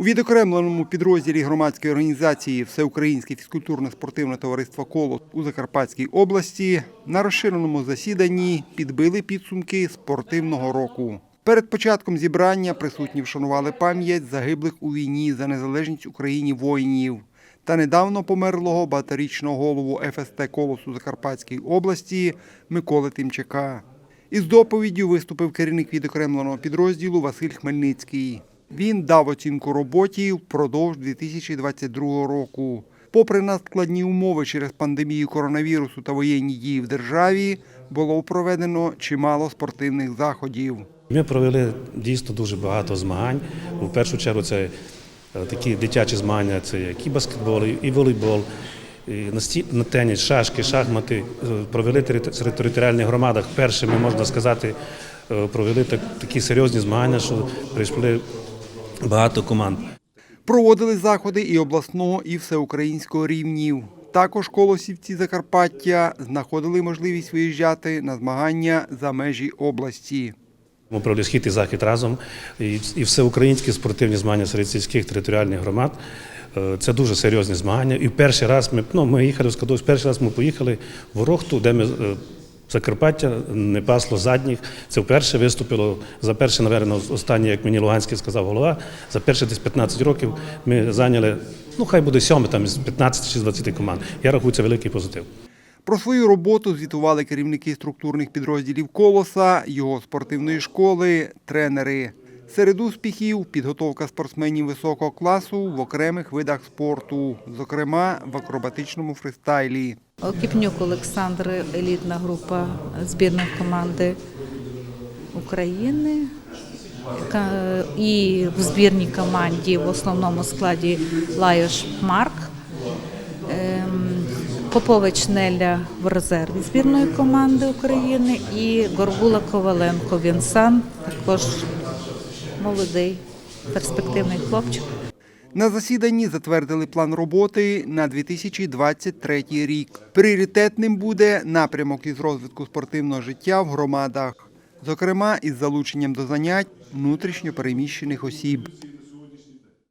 У відокремленому підрозділі громадської організації Всеукраїнське фізкультурно-спортивне товариство «Колос» у Закарпатській області на розширеному засіданні підбили підсумки спортивного року. Перед початком зібрання присутні вшанували пам'ять загиблих у війні за незалежність Україні воїнів та недавно померлого багаторічного голову ФСТ «Колос» у Закарпатській області Миколи Тимчака. Із доповіддю виступив керівник відокремленого підрозділу Василь Хмельницький. Він дав оцінку роботі впродовж 2022 року. Попри надскладні умови через пандемію коронавірусу та воєнні дії в державі, було проведено чимало спортивних заходів. Ми провели дійсно дуже багато змагань. У першу чергу це е, такі дитячі змагання, це як і баскетбол, і волейбол, і на теніс, шашки, шахмати. Е, Провели серед територіальних громадах. Першими, можна сказати, е, провели так- такі серйозні змагання, що прийшли багато команд. Проводили заходи і обласного, і всеукраїнського рівнів. Також колосівці Закарпаття знаходили можливість виїжджати на змагання за межі області. Ми провели схід і захід разом, і, всеукраїнські спортивні змагання серед сільських територіальних громад. Е, Це дуже серйозні змагання. І перший раз ми, ну, ми їхали в Скадовськ, перший раз ми поїхали в Ворохту, де ми е, Закарпаття не пасло задніх. Це вперше виступило за перше, напевно, останнє, як мені Луганський сказав голова. За перші десь 15 років ми зайняли, ну хай буде сьоме там із 15 чи з 20 команд. Я рахую, це великий позитив. Про свою роботу звітували керівники структурних підрозділів Колоса, його спортивної школи, тренери. Серед успіхів підготовка спортсменів високого класу в окремих видах спорту, зокрема в акробатичному фристайлі. Окіпнюк Олександр, елітна група збірної команди України. І в збірній команді в основному складі Лайош Марк. Ем, Попович Неля в резерві збірної команди України і Горгула Коваленко Вінсан, також молодий перспективний хлопчик. На засіданні затвердили план роботи на 2023 рік. Пріоритетним буде напрямок із розвитку спортивного життя в громадах, зокрема із залученням до занять внутрішньо переміщених осіб.